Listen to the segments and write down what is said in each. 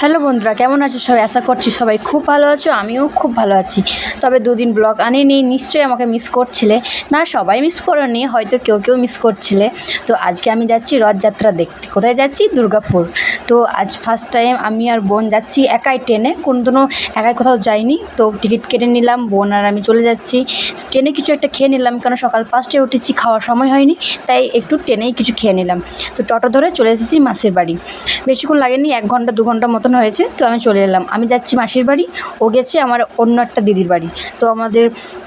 Hello বন্ধুরা, কেমন আছো সবাই? আশা করছি সবাই খুব ভালো আছো, আমিও খুব ভালো আছি। তবে দুদিন ব্লগ আনিনি নিশ্চয়ই আমাকে মিস করছিলে। না, সবাই মিস করেনি, হয়তো কেউ কেউ মিস করছিলে। তো আজকে আমি যাচ্ছি রথযাত্রা দেখতে। কোথায় যাচ্ছি? দুর্গাপুর। তো আজ ফার্স্ট টাইম আমি আর বোন যাচ্ছি একাই ট্রেনে। কোনো দিনও একাই কোথাও যাইনি। তো টিকিট কেটে নিলাম, বোন আর আমি চলে যাচ্ছি। ট্রেনে কিছু একটা খেয়ে নিলাম কারণ সকাল পাঁচটায় উঠেছি, খাওয়ার সময় হয়নি। তাই একটু ট্রেনেই কিছু খেয়ে নিলাম। তো টোটো ধরে চলে এসেছি মাসির বাড়ি। বেশিক্ষণ লাগেনি, এক ঘণ্টা, দু ঘণ্টা মতন হয়েছে, তো আমি চলে এলাম। আমি যাচ্ছি মাসির বাড়ি, ও গেছে আমার অন্য একটা দিদির বাড়ি। তো আমাদের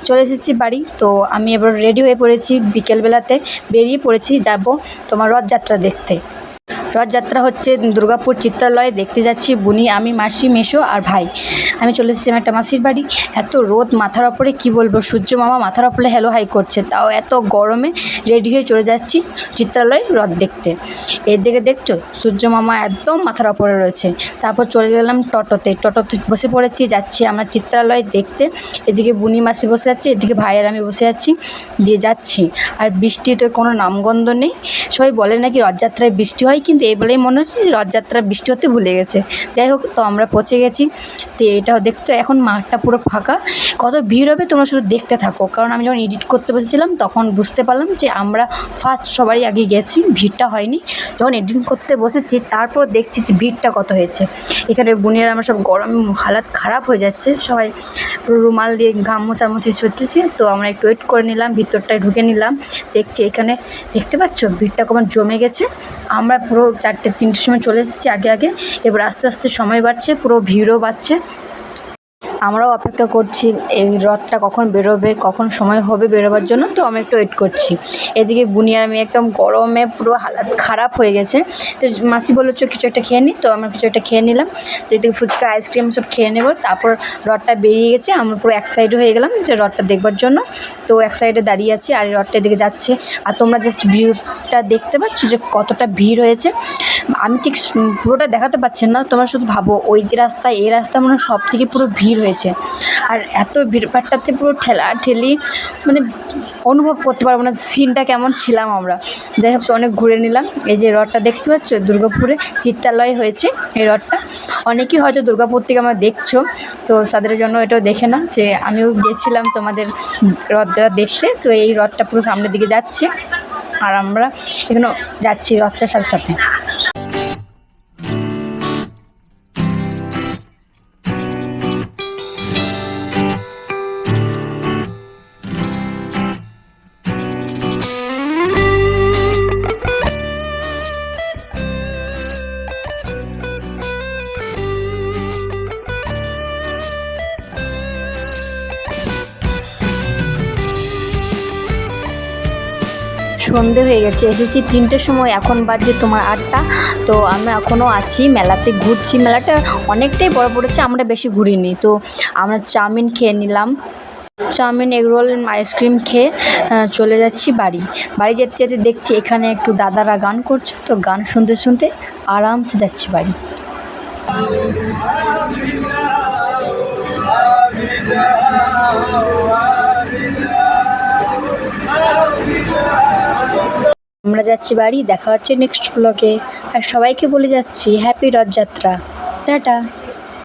চলে এসেছি বাড়ি, তো আমি এবার রেডি হয়ে পড়েছি। বিকেলবেলাতে বেরিয়ে পড়েছি, যাব তোমার রথযাত্রা দেখতে। রথযাত্রা হচ্ছে দুর্গাপুর চিত্রালয়ে দেখতে যাচ্ছি বুনি, আমি, মাসি, মেশো আর ভাই। আমি চলে এসেছি আমার একটা মাসির বাড়ি। এত রোদ মাথার ওপরে, কি বলব? সূর্য মামা মাথার ওপরে হ্যালো হাই করছে। তাও এত গরমে রেডি হয়ে চলে যাচ্ছি চিত্রালয় রথ দেখতে। এর দিকে দেখছ? সূর্য মামা একদম মাথার ওপরে রয়েছে। তারপর চলে গেলাম টোটোতে। টোটোতে বসে পড়েছি, যাচ্ছি আমরা চিত্রালয় দেখতে। এদিকে বুনি, মাসি বসে আছে, এদিকে ভাইয়ের আমি বসে আছি, দিয়ে যাচ্ছি। আর বৃষ্টি তো কোনো নামগন্ধ নেই। সবাই বলে নাকি রথযাত্রায় বৃষ্টি হয়, কিন্তু এই বলেই মনে হচ্ছে যে রথযাত্রা বৃষ্টি হতে ভুলে গেছে। যাই হোক, তো আমরা পচে গেছি। তো এটাও দেখতো এখন মাঠটা পুরো ফাঁকা। কত ভিড় হবে তোমরা শুধু দেখতে থাকো। কারণ আমি যখন এডিট করতে বসেছিলাম, তখন বুঝতে পারলাম যে আমরা ফার্স্ট সবারই আগে গেছি, ভিড়টা হয়নি। যখন এডিট করতে বসেছি, তারপর দেখছি যে ভিড়টা কত হয়েছে। এখানে বুনিয়ার আমার সব গরম হালাত খারাপ হয়ে যাচ্ছে। সবাই রুমাল দিয়ে ঘাম মোছামুছি ছুটছে। তো আমরা একটু ওয়েট করে নিলাম, ভিতরটায় ঢুকে নিলাম। দেখছি এখানে, দেখতে পাচ্ছ? ভিড়টা কেমন জমে গেছে। আমরা পুরো চারটে তিনটের সময় চলে এসেছি আগে আগে। এবার আস্তে আস্তে সময় বাড়ছে, পুরো ভিড়ও বাড়ছে। আমরাও অপেক্ষা করছি এই রথটা কখন বেরোবে কখন সময় হবে বেরোবার জন্য তো আমি একটু ওয়েট করছি। এদিকে বুনিয়ার আমি একদম গরমে পুরো হালাত খারাপ হয়ে গেছে। তো মাসি বলল "চো, কিছু একটা খেয়ে নিই তো আমরা কিছু একটা খেয়ে নিলাম। তো এদিকে ফুচকা আইসক্রিম সব খেয়ে নেব। তারপর রথটা বেরিয়ে গেছে আমরা পুরো এক সাইডে হয়ে গেলাম যে রথটা দেখবার জন্য। তো এক সাইডে দাঁড়িয়ে আছি আর রথটা এদিকে যাচ্ছে। আর তোমরা জাস্ট ভিউটা দেখতে পাচ্ছ যে কতটা ভিড় হয়েছে। আমি ঠিক পুরোটা দেখাতে পারছি না তোমরা শুধু ভাবো ওই রাস্তা এই রাস্তা মানে সব থেকে পুরো ভিড় হয়েছে। আর এত ভিড়ভাট্টাতে পুরো ঠেলা, ঠেলি মানে অনুভব করতে পারব না সিনটা কেমন ছিলাম আমরা। যাই হোক, তো অনেক ঘুরে নিলাম। এই যে রথটা দেখতে পাচ্ছ, দুর্গাপুরে চিত্রালয় হয়েছে এই রথটা। অনেকেই হয়তো দুর্গাপুর থেকে আমরা দেখছ, তো তাদের জন্য এটাও দেখে না যে আমিও গেছিলাম তোমাদের রথটা দেখতে, তো এই রথটা পুরো সামনের দিকে যাচ্ছে। আর আমরা এখানে যাচ্ছি রথটার সাথে সাথে। সন্ধে হয়ে গেছে। এসেছি তিনটের সময়, এখন বাজে তোমার আটটা। তো আমি এখনও আছি মেলাতে, ঘুরছি। মেলাটা অনেকটাই বড় পড়েছে, আমরা বেশি ঘুরিনি। তো আমরা চাউমিন খেয়ে নিলাম। চাউমিন এগরোল আইসক্রিম খেয়ে চলে যাচ্ছি বাড়ি। বাড়ি যেতে যেতে দেখছি এখানে একটু দাদারা গান করছে। তো গান শুনতে শুনতে আরামসে যাচ্ছি বাড়ি। আমরা যাচ্ছি বাড়ি দেখা হচ্ছে নেক্সট ব্লগে আর সবাইকে বলে যাচ্ছি হ্যাপি রথযাত্রা। টাটা।